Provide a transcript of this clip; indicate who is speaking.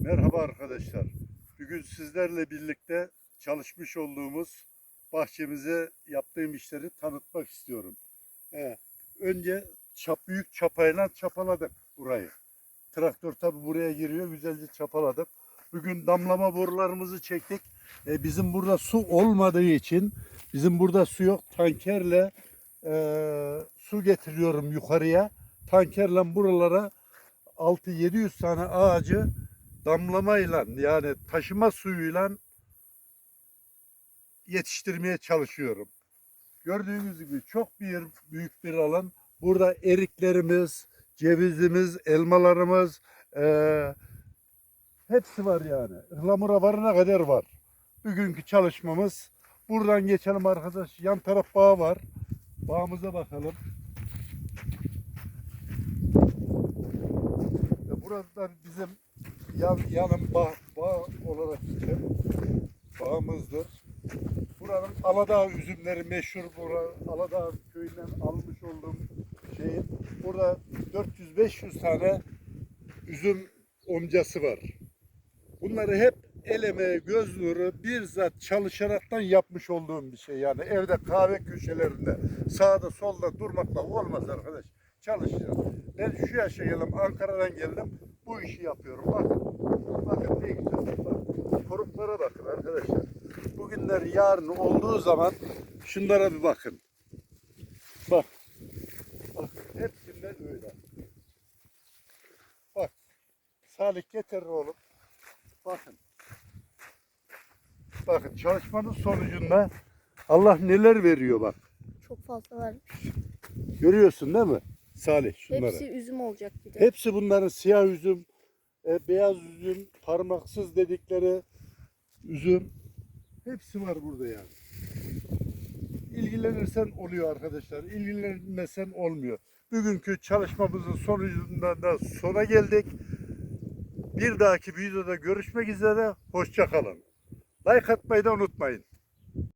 Speaker 1: Merhaba arkadaşlar. Bugün sizlerle birlikte çalışmış olduğumuz bahçemize yaptığım işleri tanıtmak istiyorum. Ee, önce çap büyük çapayla çapaladık burayı. Traktör tabi buraya giriyor. Güzelce çapaladık. Bugün damlama borularımızı çektik. Ee, bizim burada su olmadığı için bizim burada su yok. Tankerle e, su getiriyorum yukarıya. Tankerle buralara 6-700 tane ağacı damlamayla yani taşıma suyuyla yetiştirmeye çalışıyorum. Gördüğünüz gibi çok bir büyük bir alan. Burada eriklerimiz, cevizimiz, elmalarımız eee, hepsi var yani. Ihlamura varına kadar var. Bugünkü çalışmamız. Buradan geçelim arkadaş. Yan taraf bağ var. Bağımıza bakalım. Ve Burada bizim yan, yanım bağ, bağ olarak geçen bağımızdır. Buranın Aladağ üzümleri meşhur. Bura, Aladağ köyünden almış olduğum şeyin. Burada 400-500 tane üzüm omcası var. Bunları hep el emeği, göz nuru, bizzat çalışaraktan yapmış olduğum bir şey. Yani evde kahve köşelerinde sağda solda durmakla olmaz arkadaş. Çalışacağız. Ben şu yaşa Ankara'dan geldim. Bu işi yapıyorum. Bakın. Bakın ne güzel. Bak. Koruklara bakın arkadaşlar. Bugünler yarın olduğu zaman şunlara bir bakın. Bak. Bak. Hepsinden öyle. Bak. Salih getir oğlum. Bakın. Bakın çalışmanın sonucunda Allah neler veriyor bak.
Speaker 2: Çok fazla var.
Speaker 1: Görüyorsun değil mi? Salih şunları.
Speaker 2: Hepsi üzüm olacak bir de.
Speaker 1: Hepsi bunların siyah üzüm, e, beyaz üzüm, parmaksız dedikleri üzüm. Hepsi var burada yani. İlgilenirsen oluyor arkadaşlar. İlgilenmesen olmuyor. Bugünkü çalışmamızın sonucunda da sona geldik. Bir dahaki videoda görüşmek üzere. Hoşça kalın. Like atmayı da unutmayın.